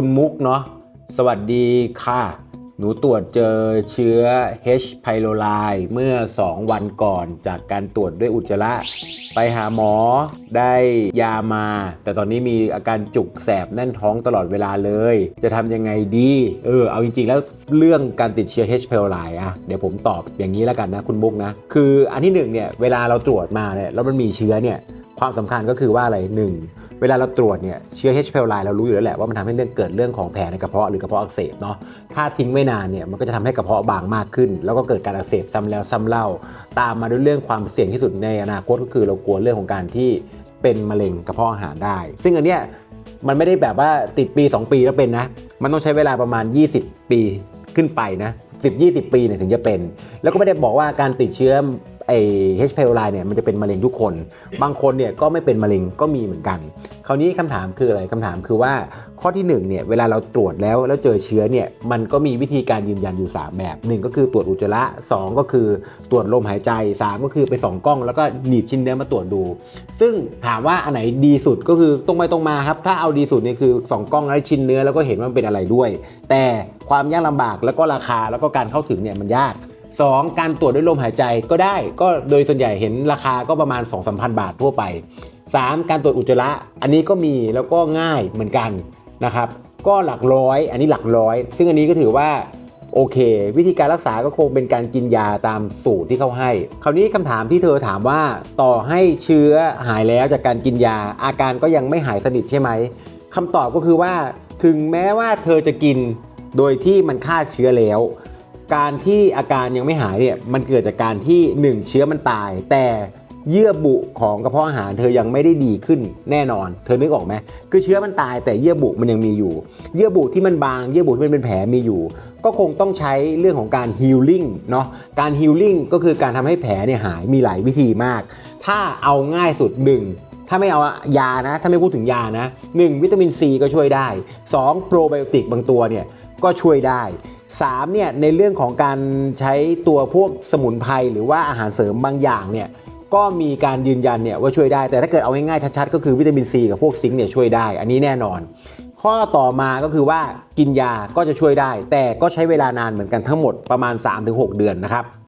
คุณมุกเนาะสวัสดีค่ะ หนูตรวจเจอเชื้อ H. pylori เมื่อ 2 วันก่อนจากการตรวจด้วยอุจจาระ ไปหาหมอได้ยามา แต่ตอนนี้มีอาการจุกแสบแน่นท้องตลอดเวลาเลย จะทำยังไงดี เออ เอาจริง ๆ แล้วเรื่องการติดเชื้อ H. pylori อะเดี๋ยวผมตอบอย่างนี้แล้วกันนะคุณมุกนะ คืออันที่หนึ่งเนี่ย เวลาเราตรวจมาเนี่ยแล้วมันมีเชื้อเนี่ย ความสำคัญก็คือว่าอะไรหนึ่งเวลาเราตรวจเนี่ยเชื้อ H. pylori เรารู้อยู่แล้วแหละว่ามันทำให้เรื่องเกิดเรื่องของแผลในกระเพาะหรือกระเพาะอักเสบเนาะถ้าทิ้งไม่นานเนี่ยมันก็จะทำให้กระเพาะบางมากขึ้น แล้วก็เกิดการอักเสบซ้ำแล้วซ้ำเล่า ตามมาด้วยเรื่องความเสี่ยงที่สุดในอนาคตก็คือเรากลัวเรื่องของการที่เป็นมะเร็งกระเพาะอาหารได้ ซึ่งอันเนี้ยมันไม่ได้แบบว่าติดปี 2 ปีแล้วเป็นนะ มันต้องใช้เวลาประมาณ 20 ปีขึ้นไปนะ10 20 ปีเนี่ยถึงจะเป็น แล้วก็ไม่ได้บอกว่าการติดเชื้อ ไอ้ H. pylori เนี่ยมันจะเป็นมะเร็งทุกคน บางคนเนี่ยก็ไม่เป็นมะเร็งก็มีเหมือนกัน คราวนี้คำถามคืออะไรคำถามคือว่าข้อที่หนึ่งเนี่ยเวลาเราตรวจแล้วแล้วเจอเชื้อเนี่ยมันก็มีวิธีการยืนยันอยู่ 3 แบบหนึ่งก็คือตรวจอุจจาระสองก็คือตรวจลมหายใจ 3 ก็คือไปส่องกล้อง แล้วก็หนีบชิ้นเนื้อมาตรวจดู ซึ่งถามว่าอันไหนดีสุดก็คือตรงไปตรงมาครับ ถ้าเอาดีสุดเนี่ยคือส่องกล้องแล้วชิ้นเนื้อแล้วก็เห็นว่ามันเป็นอะไรด้วย แต่ความยากลำบากแล้วก็ราคาแล้วก็การเข้าถึงเนี่ยมันยาก 2. การตรวจด้วยลมหายใจก็ได้ ก็โดยส่วนใหญ่เห็นราคาก็ประมาณ 2 3 0 0 0 บาททั่วไป 3. การตรวจอุจจาระอันนี้ก็มีแล้วก็ง่ายเหมือนกันนะครับก็หลักร้อย อันนี้หลักร้อย ซึ่งอันนี้ก็ถือว่าโอเค วิธีการรักษาก็คงเป็นการกินยาตามสูตรที่เขาให้ คราวนี้คำถามที่เธอถามว่าต่อให้เชื้อหายแล้วจากการกินยา อาการก็ยังไม่หายสนิทใช่ไหมคำตอบก็คือว่า ถึงแม้ว่าเธอจะกินโดยที่มันฆ่าเชื้อแล้ว การที่อาการยังไม่หายเนี่ยมันเกิดจากการที่ 1 เชื้อมันตาย แต่เยื่อบุของกระเพาะอาหารเธอยังไม่ได้ดีขึ้นแน่นอน เธอนึกออกไหมคือเชื้อมันตายแต่เยื่อบุมันยังมีอยู่ เยื่อบุที่มันบาง เยื่อบุที่มันเป็นแผลมีอยู่ ก็คงต้องใช้เรื่องของการฮีลลิ่งเนาะ การฮีลลิ่งก็คือการทำให้แผลเนี่ยหายมีหลายวิธีมาก ถ้าเอาง่ายสุดหนึ่งถ้าไม่เอายานะ ถ้าไม่พูดถึงยานะ 1. วิตามินซีก็ช่วยได้ 2. โปรไบโอติกบางตัวเนี่ย ก็ช่วยได้ 3. เนี่ยในเรื่องของการใช้ตัวพวกสมุนไพรหรือว่าอาหารเสริมบางอย่างเนี่ยก็มีการยืนยันเนี่ยว่าช่วยได้แต่ถ้าเกิดเอาง่ายๆชัดๆก็คือวิตามินซีกับพวกซิงค์เนี่ยช่วยได้ อันนี้แน่นอน ข้อต่อมาก็คือว่ากินยาก็จะช่วยได้ แต่ก็ใช้เวลานานเหมือนกันทั้งหมดประมาณ 3-6 เดือนนะครับ